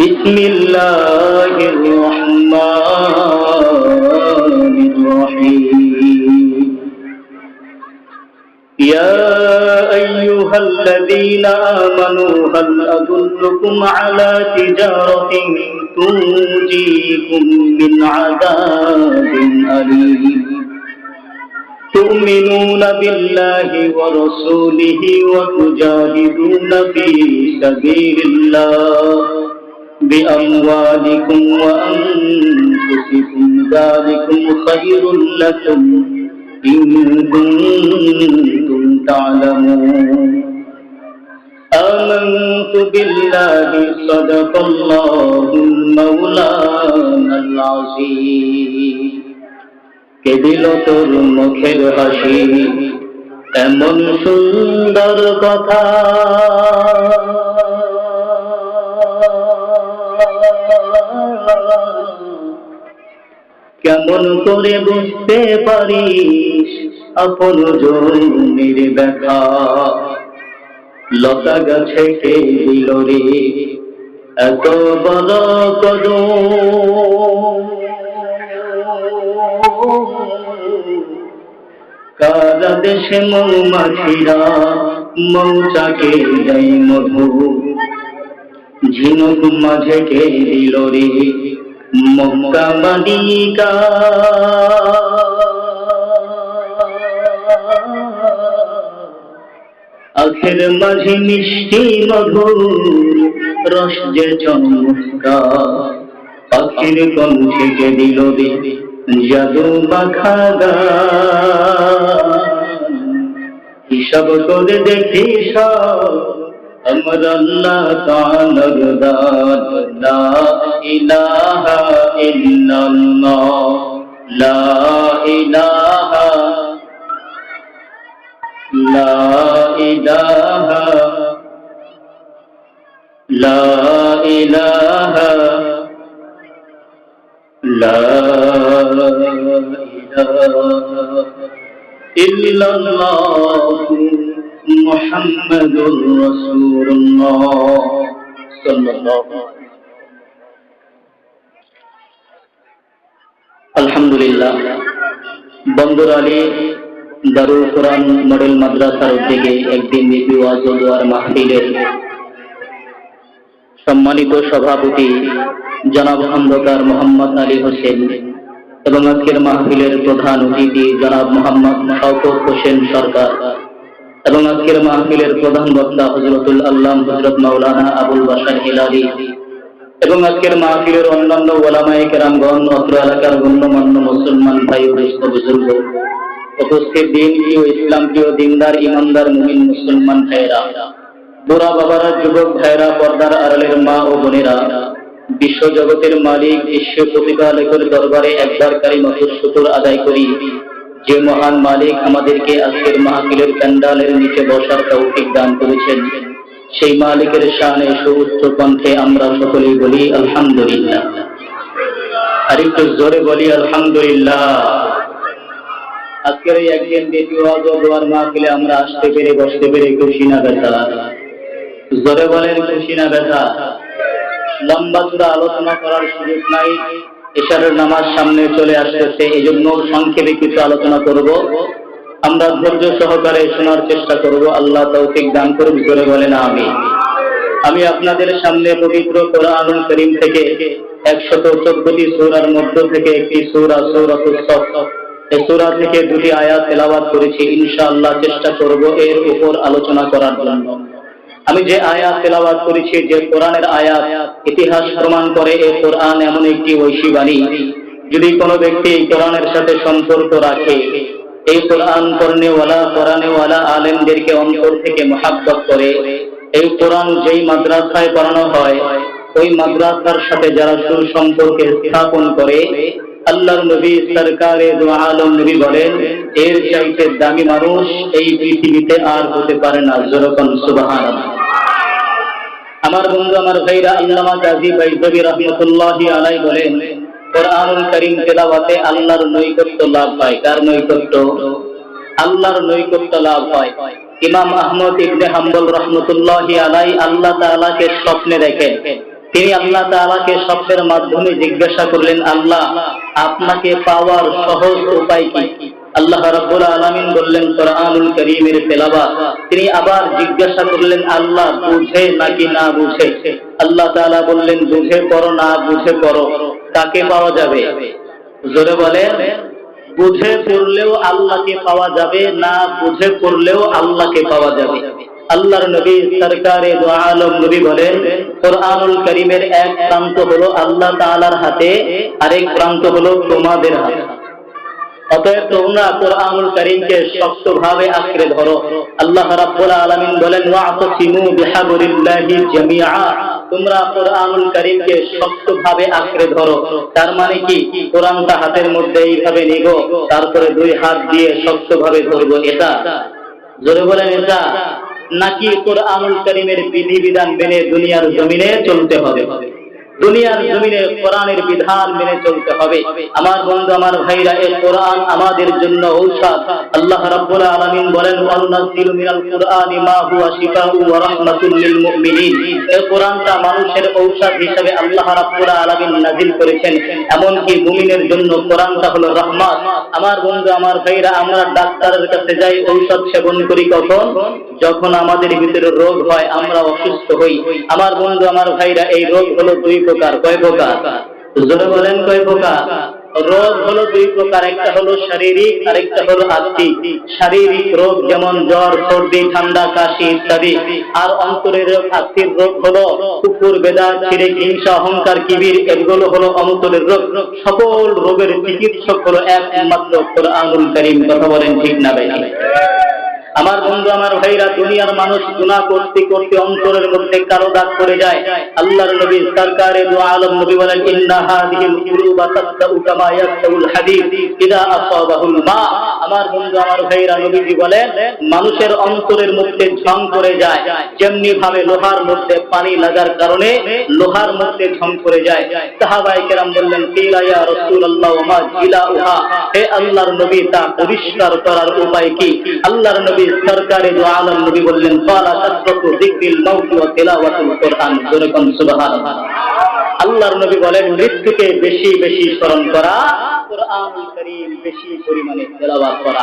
بسم الله الرحمن الرحيم. يا أيها الذين آمنوا هل أدلكم على تجارة تنجيكم من عذاب أليم؟ تؤمنون بالله ورسوله وتجاهدون في سبيل الله. بأموالكم وأنفسكم ذلكم خير لكم إن كنتم تعلمون آمنت بالله صدق الله المولانا العظيم কে দিল তোর মুখের হাসি এমন সুন্দর কথা কেমন করে বুঝতে পারিস? আপন জমির দেখা লতা গাছে কে দিল রে, এত বড় কদম কারা দেশে মৌমাছিরা মৌচাকে দেয় মধু? ঝিনুক মাঝে কে দিল রে মক্কা আখের মাঝে মিষ্টি মধুর রস যে চমৎকার। পাখির কণ্ঠে কে দিল রে জাদু মাখা হিসাব করে দেখি সব امر اللہ کا لگدار لا الہ الا اللہ لا الہ لا الہ لا الہ لا الہ الا اللہ মোহাম্মদুর রাসূলুল্লাহ সাল্লাল্লাহু আলহামদুলিল্লাহ। বন্দরালী দারুল কোরআন মডেল মাদ্রাসার উদ্যোগে একদিন মাহফিলের সম্মানিত সভাপতি জনাব খন্দকার মোহাম্মদ আলী হোসেন এবং আজকের মাহফিলের প্রধান অতিথি জনাব মোহাম্মদ শওকত হোসেন সরকার। এবং আজকের মাহফিলের প্রধান বক্তা হজরতুল আল্লাহ হজরত মাওলানা আবুল বাসার হিলালি। এবং আজকের মাহফিলের অন্যান্য ওলামায়ে কেরামগণ, অত্র এলাকার গণ্যমান্য মুসলমান ভাই ও বুজুর্গ, উপস্থিত দিন প্রিয় ইসলাম প্রিয় দিনদার, ইমানদার মুমিন মুসলমান ভাইয়েরা, বুড়া বাবারা, যুবক ভাইয়েরা, পর্দার আড়ালের মা ও বোনেরা, বিশ্ব জগতের মালিক, বিশ্ব প্রতিপালকের দরবারে একবার কারি সুতোর আদায় করি। যে মহান মালিক আমাদেরকে আজকের মাহফিলের প্যান্ডালের নিচে বসার তৌফিক দান করেছেন, সেই মালিকের শানে সুউচ্চ কণ্ঠে আমরা সকলেই বলি, আলহামদুলিল্লাহ। আর একটু জোরে বলি, আলহামদুলিল্লাহ। আজকের একদিন দ্বিতীয় মাহফিলে আমরা আসতে পেরে, বসতে পেরে খুশি না ব্যথা জোরে বলেন, খুশি না ব্যথা লম্বা চূড়া আলোচনা করার সুযোগ নাই। এশারের নামাজ সামনে চলে আসতেছে এই জন্য সংক্ষেপে কিছু আলোচনা করব। আমরা ধৈর্য সহকারে শোনার চেষ্টা করব। আল্লাহ তৌফিক দান করুন করে বলেন আমি আমি আপনাদের সামনে পবিত্র কোরআনুল করিম থেকে একশত চোদ্দটি সূরার মধ্য থেকে একটি সূরা সূরাতুস সফ। এই সূরা থেকে দুটি আয়াত তেলাওয়াত করেছি, ইনশাআল্লাহ চেষ্টা করব এর উপর আলোচনা করার জন্য। আমি যে আয়াত তেলাওয়াত করেছি, যে কোরআনের আয়াত, ইতিহাস প্রমাণ করে এই কোরআন এমন একটি ঐশী বাণী। যদি কোনো ব্যক্তি এই কোরআনের সাথে সম্পর্ক রাখে, এই কোরআন পড়নেওয়ালা কোরআনেওয়ালা আলেমদেরকে অন্তর থেকে মহাব্বত করে। এই কোরআন যেই মাদ্রাসায় পড়ানো হয়, ওই মাদ্রাসার সাথে যারা সুসম্পর্কে স্থাপন করে, আল্লাহর নবী সরকারে আলম নবী বলেন, এর চাইতে দামি মানুষ এই পৃথিবীতে আর হতে পারে না। যেরকম সুবাহান আমার বন্ধু, আমার ভাইরা আল্লামা গাজী বাইজবি রহমতুল্লাহ আলাই বলেন করিম তেলাওয়াতে আল্লাহর নৈকট্য লাভ হয়। কার নৈকট্য? আল্লাহর নৈকট্য লাভ হয়। ইমাম আহমদ ইবনে হাম্বল রহমতুল্লাহ আলাই আল্লাহ স্বপ্নে দেখেন। তিনি আল্লাহ তাআলাকে স্বপ্নের মাধ্যমে জিজ্ঞাসা করলেন, আল্লাহ, আপনাকে পাওয়ার সহজ উপায় কি? আল্লাহ রাব্বুল আলামিন বললেন কোরআনুল কারীমের তেলাওয়াত। তিনি আবার জিজ্ঞাসা করলেন, আল্লাহ বুঝে নাকি না বুঝে? আল্লাহ তাআলা বললেন, বুঝে পড়ো না বুঝে পড়ো। কাকে পাওয়া যাবে? জোরে বলেন, বুঝে পড়লেও আল্লাহকে পাওয়া যাবে, না বুঝে পড়লেও আল্লাহকে পাওয়া যাবে। আল্লাহর নবী, সরকারে আলম নবী বলেন, কোরআনুল করিমের এক প্রান্ত হলো আল্লাহ তাআলার হাতে, আরেক প্রান্ত হলো তোমাদের হাতে। অতএব তোমরা কোরআনুল শক্তভাবে আঁকড়ে ধরো। আল্লাহ রাব্বুল আলামিন বলেন জামিআ তোমরা কোরআনুল শক্তভাবে আঁকড়ে ধরো। তার মানে কি? কোরআনটা হাতের মধ্যে এইভাবে নিব তারপরে দুই হাত দিয়ে শক্তভাবে ধরবো। এটা? জোরে বলেন, এটা? নাকি কোরআনুল করিমের বিধিবিধান মেনে দুনিয়ার জমিনে চলতে হবে? দুনিয়ার জমিনে কোরআনের বিধান মেনে চলতে হবে। আমার বন্ধু, আমার ভাইরা, এই কোরআন আমাদের জন্য ঔষধ। আল্লাহ রাব্বুল আলামিন বলেন মিনাল কুরআনি মা হুয়া শিফাউ ওয়া রাহমাতুল লিল মুমিনিন। এই কোরআনটা মানুষের ঔষধ হিসেবে আল্লাহ রাব্বুল আলামিন করেছেন। মুমিনের জন্য কোরআনটা হলো রহমত। আমার বন্ধু, আমার ভাইরা, আমরা ডাক্তারের কাছে যাই, ঔষধ সেবন করি কখন? যখন আমাদের ভিতরে রোগ হয়, আমরা অসুস্থ হই। আমার বন্ধু, আমার ভাইরা, এই রোগ হলো দুই প্রকার? কয় প্রকার? জোরে বলেন, কয় প্রকার? রোগ হলো দুই প্রকার, একটা হলো শারীরিক আর একটা হলো আত্মিক। শারীরিক রোগ যেমন জ্বর, সর্দি, ঠান্ডা, কাশি ইত্যাদি। আর অন্তরের রোগ আত্মিক রোগ হলো কুকুর, বেদা, ছিঁড়ে, হিংসা, অহংকার, কিবির, এগুলো হলো অন্তরের রোগ। সকল রোগের চিকিৎসক হলো একমাত্র কোরআনুল করিম। কথা বলেন ঠিক না ভাই? আমার বন্ধু, আমার ভাইরা, দুনিয়ার মানুষ গুনাহ করতে করতে অন্তরের মধ্যে কালো দাগ পড়ে যায়। আল্লাহর নবী সরকারে দু আলম নবী বলেন, ইন্না হাদিহিল কুলুবা তাসদাউ কামা ইয়াসদাউল হাদিদ, ইদা আসাবাহুল মা। আমার বন্ধু, আমার ভাইরা নবীজি বলেন, মানুষের অন্তরের মধ্যে ঝং করে যায়। যেমনি ভাবে লোহার মধ্যে পানি লাগার কারণে লোহার মধ্যে ঝং করে যায়। সাহাবাই কেরাম বললেন, কিলা ইয়া রাসূলুল্লাহ মা জিলা উহা হে আল্লাহর নবী, তা পরিষ্কার করার উপায় কি? আল্লাহর নবী সরকারে দু আলম নবী বললেন কালা কাসরাতু যিকরিল মাউত ওয়া তিলাওয়াতুল কোরআন। যেরকম সুবহানাল্লাহ। আল্লাহর নবী বলেন, মৃত্যুকে বেশি বেশি স্মরণ করা কোরআন করিম বেশি পরিমাণে তেলাওয়াত করা।